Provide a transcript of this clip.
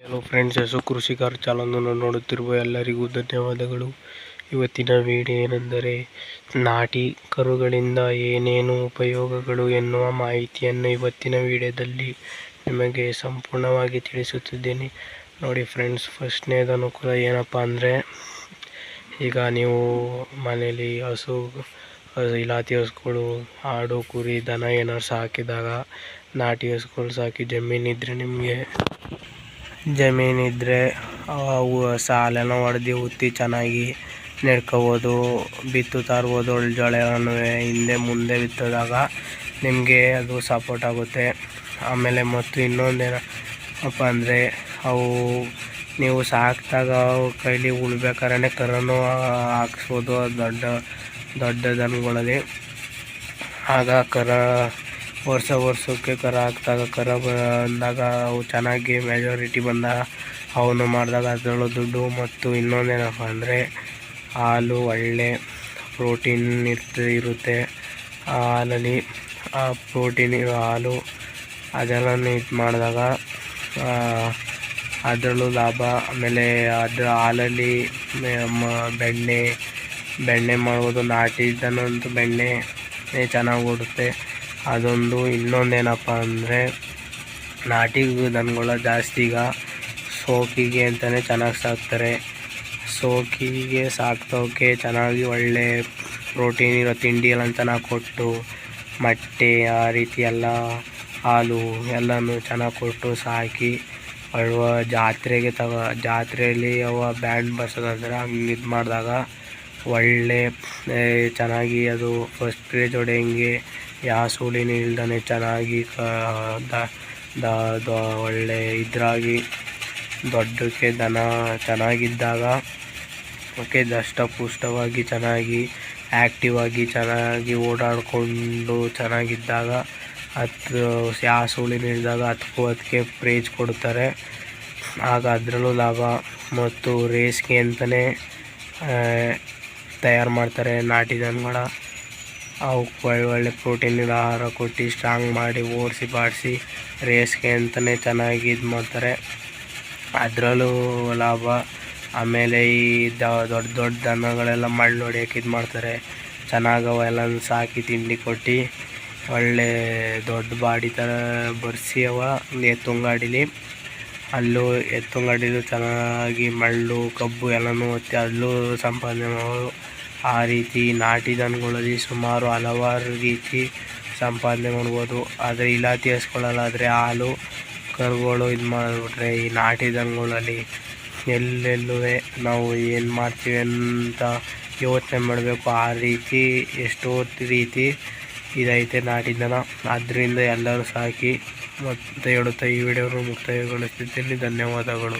Hello friends ಹೆಸರು ಕೃಷಿಕರ ಚಾನಲನ್ನು ನೋಡುತ್ತಿರುವ ಎಲ್ಲರಿಗೂ ಧನ್ಯವಾದಗಳು. ಇವತ್ತಿನ ವಿಡಿಯೋ ಏನೆಂದರೆ, ನಾಟಿ ಕರುಗಳಿಂದ ಏನೇನು ಉಪಯೋಗಗಳು ಎನ್ನುವ ಮಾಹಿತಿಯನ್ನು ಇವತ್ತಿನ ವಿಡಿಯೋದಲ್ಲಿ ನಿಮಗೆ ಸಂಪೂರ್ಣವಾಗಿ ತಿಳಿಸುತ್ತಿದ್ದೇನೆ. ನೋಡಿ ಫ್ರೆಂಡ್ಸ್ ಫಸ್ಟ್ನೇದು ಅನುಕೂಲ ಏನಪ್ಪ ಅಂದರೆ, ಈಗ ನೀವು ಮನೆಯಲ್ಲಿ ಹಸು, ಇಲಾತಿ ಹಸುಗಳು, ಆಡು, ಕುರಿ, ದನ ಏನಾರು ಸಾಕಿದಾಗ, ನಾಟಿ ಹಸುಗಳು ಸಾಕಿ ಜಮೀನಿದ್ರೆ ನಿಮಗೆ ಜಮೀನಿದ್ರೆ ಅವು ಸಾಲೆಲ್ಲ ಹೊಡೆದು ಉತ್ತಿ ಚೆನ್ನಾಗಿ ನೆಡ್ಕೋಬೋದು ತರ್ಬೋದು ಜೋಳವನ್ನು ಹಿಂದೆ ಮುಂದೆ ಬಿತ್ತಿದಾಗ ನಿಮಗೆ ಅದು ಸಪೋರ್ಟ್ ಆಗುತ್ತೆ. ಆಮೇಲೆ ಮತ್ತು ಇನ್ನೊಂದೇನಪ್ಪ ಅಂದರೆ ಅವು ನೀವು ಸಾಕಿದಾಗ ಕೈಲಿ ಉಳ್ಬೇಕಾದ್ರೆ ಕರನು ಹಾಕ್ಸ್ಬೋದು ದೊಡ್ಡ ದೊಡ್ಡ ದನಗಳಲ್ಲಿ. ಆಗ ಕರ ವರ್ಷ ವರ್ಷಕ್ಕೆ ಕರ ಹಾಕ್ದಾಗ ಕರ ಬಂದಾಗ ಅವು ಚೆನ್ನಾಗಿ ಮೆಜಾರಿಟಿ ಬಂದಾಗ ಅವನು ಮಾಡಿದಾಗ ಅದರಲ್ಲೂ ದುಡ್ಡು ಮತ್ತು ಇನ್ನೊಂದೇನಪ್ಪ ಅಂದರೆ ಹಾಲು, ಒಳ್ಳೆ ಪ್ರೋಟೀನ್ ಇರ್ತ, ಇರುತ್ತೆ. ಹಾಲಲ್ಲಿ, ಆ ಪ್ರೋಟೀನ್ ಇರೋ ಹಾಲು ಅದೆಲ್ಲನೂ ಇದು ಮಾಡಿದಾಗ ಅದರಲ್ಲೂ ಲಾಭ. ಆಮೇಲೆ ಅದರ ಹಾಲಲ್ಲಿ ಬೆಣ್ಣೆ ಬೆಣ್ಣೆ ಮಾಡ್ಬೋದು. ನಾಟಿ ದನಂತೂ ಬೆಣ್ಣೆ ಚೆನ್ನಾಗಿ ಓಡುತ್ತೆ. ಅದೊಂದು ಇನ್ನೊಂದೇನಪ್ಪ ಅಂದರೆ ನಾಟಿ ದನಗಳ ಜಾಸ್ತಿ ಈಗ ಸೋಕಿಗೆ ಅಂತಲೇ ಚೆನ್ನಾಗಿ ಸಾಕ್ತಾರೆ. ಸೋಕಿಗೆ ಸಾಕ್ತೋಕೆ ಚೆನ್ನಾಗಿ ಒಳ್ಳೆ ಪ್ರೋಟೀನ್ ಇರೋ ತಿಂಡಿ ಎಲ್ಲ ಚೆನ್ನಾಗಿ ಕೊಟ್ಟು ಮೊಟ್ಟೆ, ಆ ರೀತಿ ಎಲ್ಲ, ಹಾಲು ಎಲ್ಲನೂ ಚೆನ್ನಾಗಿ ಕೊಟ್ಟು ಸಾಕಿ ಅಳುವ ಜಾತ್ರೆಗೆ ತಗೋ, ಜಾತ್ರೆಯಲ್ಲಿ ಅವ ಬ್ಯಾಂಡ್ ಬರ್ಸೋದಂದ್ರೆ ಹಂಗೆ ಇದು ಮಾಡಿದಾಗ ಒಳ್ಳೆ ಚೆನ್ನಾಗಿ ಅದು ಫಸ್ಟ್ ಪ್ರೈಜ್ ಹೊಡೆಯಂಗೆ ಯಾವ ಸೂಳಿನ ಇಲ್ದೇ ಚೆನ್ನಾಗಿ ದ ಒಳ್ಳೆ ಇದ್ರಾಗಿ. ದೊಡ್ಡಕ್ಕೆ ದನ ಚೆನ್ನಾಗಿದ್ದಾಗ, ಓಕೆ, ದಷ್ಟಪುಷ್ಟವಾಗಿ ಚೆನ್ನಾಗಿ ಆ್ಯಕ್ಟಿವ್ ಆಗಿ ಚೆನ್ನಾಗಿ ಓಡಾಡಿಕೊಂಡು ಚೆನ್ನಾಗಿದ್ದಾಗ ಹತ್ತು ಯಾವ ಸೂಳಿನ ಇಳಿದಾಗ ಹತ್ತು ಅದಕ್ಕೆ ಪ್ರೇಜ್ ಕೊಡ್ತಾರೆ. ಆಗ ಅದರಲ್ಲೂ ಲಾಭ. ಮತ್ತು ರೇಸ್ಗೆ ಅಂತಲೇ ತಯಾರು ಮಾಡ್ತಾರೆ ನಾಟಿ ದನಗಳ. ಅವಕ್ಕೆ ಒಳ್ಳೆ ಒಳ್ಳೆ ಪ್ರೋಟೀನ್ ಇರೋ ಆಹಾರ ಕೊಟ್ಟು ಸ್ಟ್ರಾಂಗ್ ಮಾಡಿ ಓಡಿಸಿ ಬಾಡಿಸಿ ರೇಸ್ಗೆ ಅಂತಲೇ ಚೆನ್ನಾಗಿ ಇದು ಮಾಡ್ತಾರೆ. ಅದರಲ್ಲೂ ಲಾಭ. ಆಮೇಲೆ ಈ ದೊಡ್ಡ ದೊಡ್ಡ ದನಗಳೆಲ್ಲ ಮಳ್ಳು ಹೊಡಿಯೋಕೆ ಇದು ಮಾಡ್ತಾರೆ. ಚೆನ್ನಾಗಿ ಅವೆಲ್ಲ ಸಾಕಿ ತಿಂಡಿ ಕೊಟ್ಟು ಒಳ್ಳೆ ದೊಡ್ಡ ಬಾಡಿ ಥರ ಬರ್ಸಿ ಅವ ಎತ್ತುಂಗಾಡಿಲಿ. ಅಲ್ಲೂ ಎತ್ತುಂಗಾಡಿಲೂ ಚೆನ್ನಾಗಿ ಮಳ್ಳು, ಕಬ್ಬು ಎಲ್ಲನೂ ಒತ್ತಿ ಅಲ್ಲೂ ಸಂಪಾದನೆ ಮಾಡೋದು ಆ ರೀತಿ ನಾಟಿ ದನಗಳಲ್ಲಿ ಸುಮಾರು ಹಲವಾರು ರೀತಿ ಸಂಪಾದನೆ ಮಾಡ್ಬೋದು. ಆದರೆ ಇಲಾತಿ ಹಸ್ಗಳಲ್ಲಾದರೆ ಹಾಲು, ಕರುಗಳು ಇದು ಮಾಡಿಬಿಟ್ರೆ ಈ ನಾಟಿ ದನಗಳಲ್ಲಿ ಎಲ್ಲೆಲ್ಲೂ ನಾವು ಏನು ಮಾಡ್ತೀವಿ ಅಂತ ಯೋಚನೆ ಮಾಡಬೇಕು. ಆ ರೀತಿ ಎಷ್ಟೋ ರೀತಿ ಇದೈತೆ ನಾಟಿ ದನ. ಆದ್ದರಿಂದ ಎಲ್ಲರೂ ಸಾಕಿ ಮತ್ತು ಹೇಳುತ್ತಾ ಈ ವಿಡಿಯೋವನ್ನು ಮುಕ್ತಾಯಗೊಳಿಸುತ್ತಿದ್ದೇನೆ ಧನ್ಯವಾದಗಳು.